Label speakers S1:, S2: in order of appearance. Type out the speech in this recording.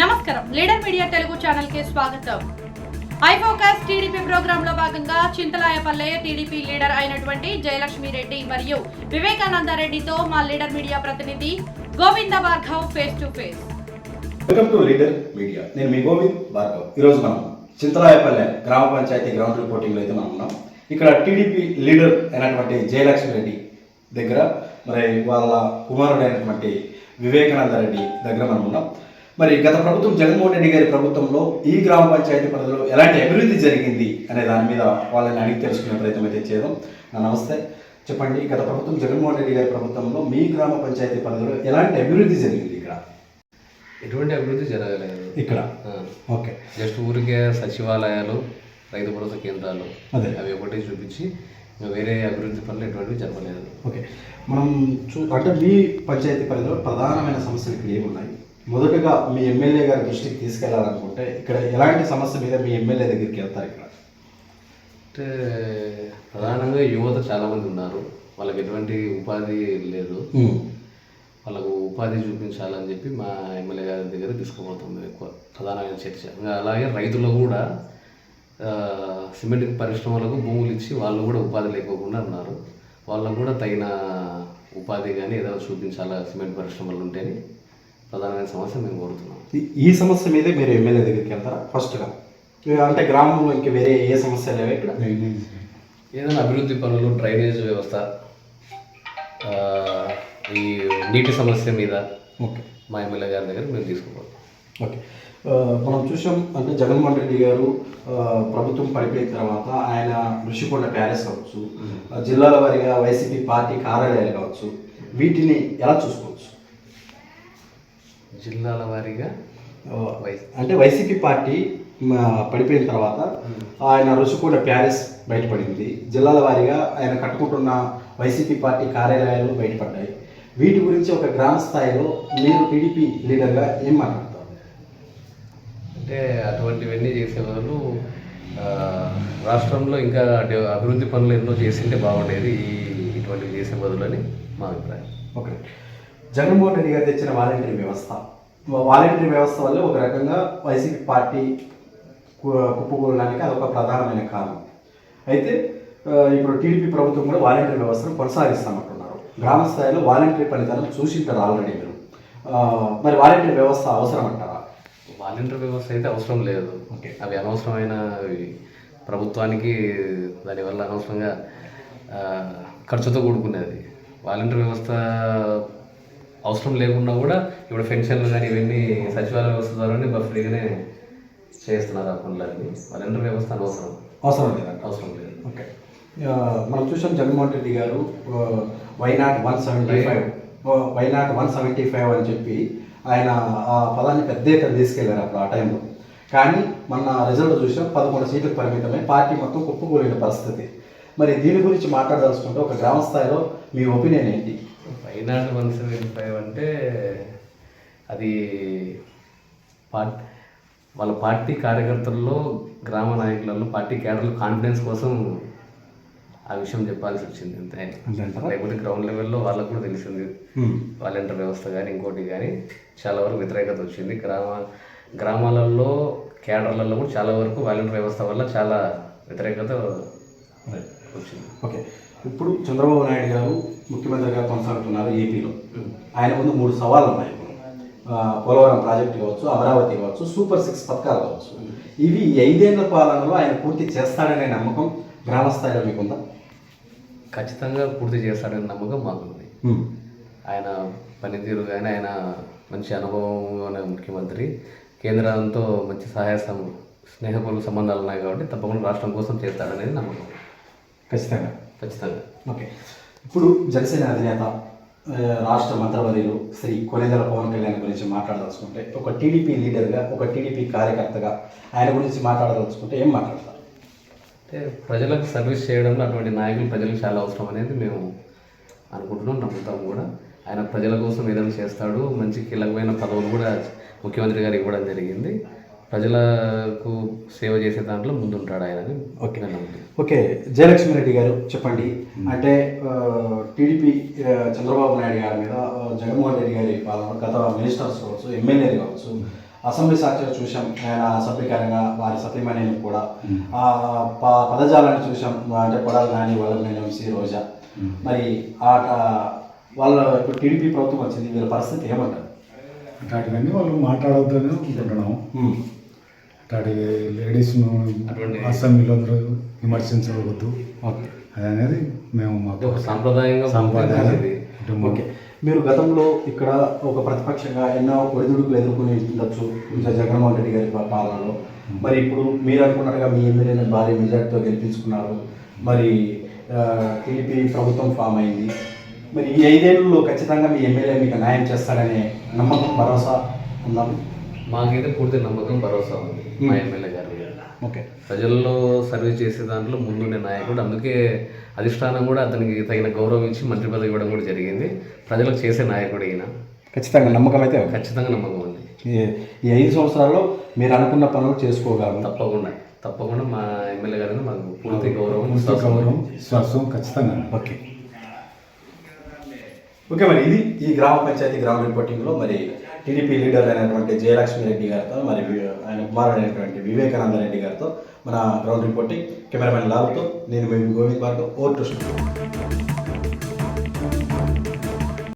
S1: నమస్కారం. Leader media Telugu ఛానల్కి స్వాగతం ఐ టీడీపీ ప్రోగ్రామ్లో భాగంగా చింతలాయపల్లె టీడీపీ లీడర్ అయినటువంటి జయలక్ష్మి రెడ్డి మరియు వివేకానంద రెడ్డితో మా లీడర్ మీడియా ప్రతినిధి Govinda Bhargav face to face
S2: welcome to leader media నేను మీ గోవింద్ భార్గవ్. ఈరోజు మనం చింతలాయపల్లె గ్రామ పంచాయతీ గ్రౌండ్ రిపోర్టింగ్లో అయితే మనం ఉన్నాం. ఇక్కడ టీడీపీ లీడర్ అయినటువంటి జయలక్ష్మి రెడ్డి దగ్గర మరి వాళ్ళ కుమారుడైనటువంటి వివేకానంద రెడ్డి దగ్గర మనం ఉన్నాం. మరి గత ప్రభుత్వం జగన్మోహన్ రెడ్డి గారి ప్రభుత్వంలో ఈ గ్రామ పంచాయతీ పరిధిలో ఎలాంటి అభివృద్ధి జరిగింది అనే దాని మీద వాళ్ళని అడిగి తెలుసుకునే ప్రయత్నం అయితే చేద్దాం. ఆ, నమస్తే. చెప్పండి గత ప్రభుత్వం జగన్మోహన్ రెడ్డి గారి ప్రభుత్వంలో మీ గ్రామ పంచాయతీ పరిధిలో ఎలాంటి అభివృద్ధి జరిగింది ఇక్కడ?
S3: ఎటువంటి అభివృద్ధి జరగలేదు.
S2: ఇక్కడ? ఓకే.
S3: జస్ట్ ఊరికే సచివాలయాలు రైతు భరోసా కేంద్రాలు
S2: అదే.
S3: అవి ఒకటి చూపించి వేరే అభివృద్ధి పనులు ఎటువంటివి జరగలేదు
S2: ఓకే. మనం చూ అంటే మీ పంచాయతీ పరిధిలో ప్రధానమైన సమస్యలు ఇక్కడ ఏమున్నాయి? మొదటగా మీ ఎమ్మెల్యే గారి దృష్టికి తీసుకెళ్ళాలనుకుంటే ఇక్కడ ఎలాంటి సమస్య మీద మీ ఎమ్మెల్యే దగ్గరికి వెళ్తారు ఇక్కడ?
S3: అంటే ప్రధానంగా యువత చాలామంది ఉన్నారు. వాళ్ళకి ఎటువంటి ఉపాధి లేదు. వాళ్ళకు ఉపాధి చూపించాలని చెప్పి మా ఎమ్మెల్యే గారి దగ్గర తీసుకుపోతాం ఎక్కువ ప్రధానమైన చర్చ. అలాగే రైతులు కూడా సిమెంట్ పరిశ్రమలకు భూములు ఇచ్చి వాళ్ళు కూడా ఉపాధి లేకోకుండా ఉన్నారు. వాళ్ళకు కూడా తగిన ఉపాధి కానీ ఏదైనా చూపించాలా సిమెంట్ పరిశ్రమలు ఉంటేనే? ప్రధానమైన సమస్య మేము కోరుతున్నాం.
S2: ఈ- ఈ సమస్య మీదే మీరు ఎమ్మెల్యే దగ్గరికి వెళ్తారా? ఫస్ట్గా అంటే గ్రామంలో ఇంక వేరే ఏ సమస్య లేవా ఇక్కడ?
S3: ఏదైనా అభివృద్ధి పనులు డ్రైనేజ్ వ్యవస్థ ఆ, ఈ నీటి సమస్య మీద
S2: ఓకే.
S3: మా ఎమ్మెల్యే గారి దగ్గర మేము తీసుకుపోతాం.
S2: ఓకే. మనం చూసాం అంటే జగన్మోహన్ రెడ్డి గారు ప్రభుత్వం పడిపోయిన తర్వాత ఆయన ఋషికొండ ప్యాలెస్ కావచ్చు జిల్లాల వారీగా వైసీపీ పార్టీ కార్యాలయాలు కావచ్చు వీటిని ఎలా చూసుకోవచ్చు?
S3: జిల్లాల వారీగా
S2: అంటే వైసీపీ పార్టీ మా, పడిపోయిన తర్వాత ఆయన ఋషికొండ ప్యాలెస్ బయటపడింది. జిల్లాల వారీగా ఆయన కట్టుకుంటున్న వైసీపీ పార్టీ కార్యాలయాలు బయటపడ్డాయి. వీటి గురించి ఒక గ్రామ స్థాయిలో మీరు టీడీపీ లీడర్గా ఏం మాట్లాడతారు?
S3: అంటే అటువంటివన్నీ చేసే వాళ్ళు ఆ, రాష్ట్రంలో ఇంకా అభివృద్ధి పనులు ఎన్నో చేసింటే బాగుండేది ఈ ఇటువంటివి చేసే బదులని మా అభిప్రాయం.
S2: ఓకే. జగన్మోహన్ రెడ్డి గారు తెచ్చిన వాలంటరీ వ్యవస్థ. వాలంటరీ వ్యవస్థ వల్ల ఒక రకంగా వైసీపీ పార్టీ కుప్పకూలడానికి అదొక ప్రధానమైన కారణం. అయితే ఇప్పుడు టీడీపీ ప్రభుత్వం కూడా వాలంటరీ వ్యవస్థను కొనసాగిస్తామంటున్నారు. గ్రామ స్థాయిలో వాలంటరీ పనితనం చూసింటారు ఆల్రెడీ మీరు. మరి వాలంటరీ వ్యవస్థ అవసరం అంటారా
S3: వాలంటీర్ వ్యవస్థ అయితే అవసరం లేదు.
S2: ఓకే.
S3: అవి అనవసరమైన ప్రభుత్వానికి దానివల్ల అనవసరంగా ఖర్చుతో కూడుకునేది. వాలంటీర్ వ్యవస్థ అవసరం లేకున్నా కూడా ఇప్పుడు పెన్షన్లు కానీ ఇవన్నీ సచివాలయ వ్యవస్థ ద్వారానే ఫ్రీగానే చేస్తున్నారు ఆ పనులన్నీ. వాలంటీర్ వ్యవస్థ అనవసరం.
S2: అవసరం లేదంట
S3: అవసరం లేదు.
S2: ఓకే. మనం చూసాం Jaganmohan Reddy garu why not one seventy five why not one seventy five అని చెప్పి ఆయన ఆ పదాన్ని పెద్ద ఎత్తున తీసుకెళ్ళారు అప్పుడు ఆ టైంలో. కానీ మన రిజల్ట్ చూసాం పదకొండు సీట్లకు పరిమితమై పార్టీ మొత్తం కుప్పకూలిన పరిస్థితి. మరి దీని గురించి మాట్లాడదలుచుకుంటే ఒక గ్రామ స్థాయిలో మీ ఒపీనియన్ ఏంటి?
S3: వైనాడు వన్ సెవెంటీ ఫైవ్ అంటే అది పార్టీ వాళ్ళ పార్టీ కార్యకర్తల్లో గ్రామ నాయకులలో పార్టీ క్యాడర్ల కాన్ఫిడెన్స్ కోసం ఆ విషయం చెప్పాల్సి వచ్చింది అంతే? లేకపోతే గ్రౌండ్ లెవెల్లో వాళ్ళకు కూడా తెలిసింది. వాలంటీర్ వ్యవస్థ కానీ ఇంకోటి కానీ చాలా వరకు వ్యతిరేకత వచ్చింది. గ్రామ గ్రామాలలో క్యాడర్లలో కూడా చాలా వరకు వాలంటీర్ వ్యవస్థ వల్ల చాలా వ్యతిరేకత వచ్చింది.
S2: ఓకే. ఇప్పుడు చంద్రబాబు నాయుడు గారు ముఖ్యమంత్రిగా కొనసాగుతున్నారు ఏపీలో. ఆయన ముందు మూడు సవాళ్ళు ఉన్నాయి పోలవరం ప్రాజెక్టు కావచ్చు అమరావతి కావచ్చు సూపర్ సిక్స్ పథకాలు కావచ్చు. ఇవి ఐదేళ్ళ పాలనలో ఆయన పూర్తి చేస్తాడనే నమ్మకం గ్రామ స్థాయిలో మీకుందా?
S3: ఖచ్చితంగా పూర్తి చేస్తాడనే నమ్మకం మాకుంది. ఆయన పనితీరు కానీ ఆయన మంచి అనుభవం ఉన్న ముఖ్యమంత్రి. కేంద్రంతో మంచి సహాయ స్నేహపూర్వక సంబంధాలు ఉన్నాయి కాబట్టి తప్పకుండా రాష్ట్రం కోసం చేస్తాడనేది నమ్మకం.
S2: ఖచ్చితంగా.
S3: ఖచ్చితంగా.
S2: ఓకే. ఇప్పుడు జనసేన అధినేత రాష్ట్ర మంత్రివర్యులు శ్రీ కొనిదెల పవన్ కళ్యాణ్ గురించి మాట్లాడదలుచుకుంటే ఒక టీడీపీ లీడర్గా ఒక టీడీపీ కార్యకర్తగా ఆయన గురించి మాట్లాడదలుచుకుంటే ఏం మాట్లాడతారు?
S3: అంటే ప్రజలకు సర్వీస్ చేయడంలో అటువంటి నాయకులు ప్రజలకు చాలా అవసరం అనేది మేము అనుకుంటున్నాం నమ్ముతాం కూడా. ఆయన ప్రజల కోసం ఏదైనా చేస్తాడు మంచి కీలకమైన పదవులు కూడా ముఖ్యమంత్రి గారు ఇవ్వడం జరిగింది. ప్రజలకు సేవ చేసే దాంట్లో ముందుంటాడు ఆయన
S2: ఓకే.
S3: నేను
S2: ఓకే జయలక్ష్మి రెడ్డి గారు చెప్పండి. అంటే టీడీపీ చంద్రబాబు నాయుడు గారి మీద జగన్మోహన్ రెడ్డి గారి పాలన గత మినిస్టర్స్ కావచ్చు ఎమ్మెల్యేలు కావచ్చు అసెంబ్లీ సాక్షిగా చూసాం. ఆయన అసభ్యకరంగా వారి సతీమణిని కూడా. ఆ ప- పదజాలాన్ని చూసాం. అంటే పడాలి కానీ వాళ్ళ వంశీ రోజా. మరి ఆ ఆ- వాళ్ళ ఇప్పుడు టీడీపీ ప్రభుత్వం వచ్చింది. వీళ్ళ పరిస్థితి ఏమంటారు?
S4: అట్లాంటివన్నీ వాళ్ళు మాట్లాడవద్దని అనుకుంటున్నాం.
S2: ఉమ్.
S4: అట్లాంటి లేడీస్ను అసెంబ్లీలో అందరూ విమర్శించవద్దు అది అనేది మేము మాకు
S3: ఒక సాంప్రదాయంగా
S4: సంప్రదాయం.
S2: ఓకే. మీరు గతంలో ఇక్కడ ఒక ప్రతిపక్షంగా ఎన్నో ఒడిదుడుకులు ఎదుర్కొని ఉండొచ్చు జగన్మోహన్ రెడ్డి గారి పాలనలో. మరి ఇప్పుడు మీరు అనుకున్నట్టుగా మీ ఎమ్మెల్యేని భారీ మెజార్టీతో గెలిపించుకున్నారు. మరి టీడీపీ ప్రభుత్వం ఫామ్ అయింది. మరి ఈ ఐదేళ్ళలో ఖచ్చితంగా మీ ఎమ్మెల్యే మీకు న్యాయం చేస్తాడనే నమ్మకం భరోసా ఉన్నాం
S3: మాకైతే పూర్తి నమ్మకం భరోసా ఉంది మా ఎమ్మెల్యే గారి
S2: ఓకే
S3: ప్రజల్లో సర్వీస్ చేసే దాంట్లో ముందుండే నాయకుడు. అందుకే అధిష్టానం కూడా అతనికి తగిన గౌరవం ఇచ్చి మంత్రి పదవి ఇవ్వడం కూడా జరిగింది. ప్రజలకు చేసే నాయకుడు ఈయన.
S2: ఖచ్చితంగా నమ్మకం అయితే.
S3: ఖచ్చితంగా నమ్మకం ఉంది.
S2: ఈ- ఐదు సంవత్సరాల్లో మీరు అనుకున్న పనులు చేసుకోగలరు?
S3: తప్పకుండా. తప్పకుండా మా ఎమ్మెల్యే గారిని మాకు పూర్తి గౌరవం.
S4: గౌరవం విశ్వాసం ఖచ్చితంగా
S2: ఓకే. ఓకే మరి ఇది ఈ గ్రామ పంచాయతీ గ్రామ రిపోర్టింగ్లో మరి టీడీపీ లీడర్ అయినటువంటి జయలక్ష్మి రెడ్డి గారితో మరి ఆయన కుమారుడైనటువంటి అయినటువంటి వివేకానంద రెడ్డి గారితో మన గ్రౌండ్ రిపోర్టింగ్ కెమెరామెన్ లాల్తో నేను మేము Govind Bhargav over to studio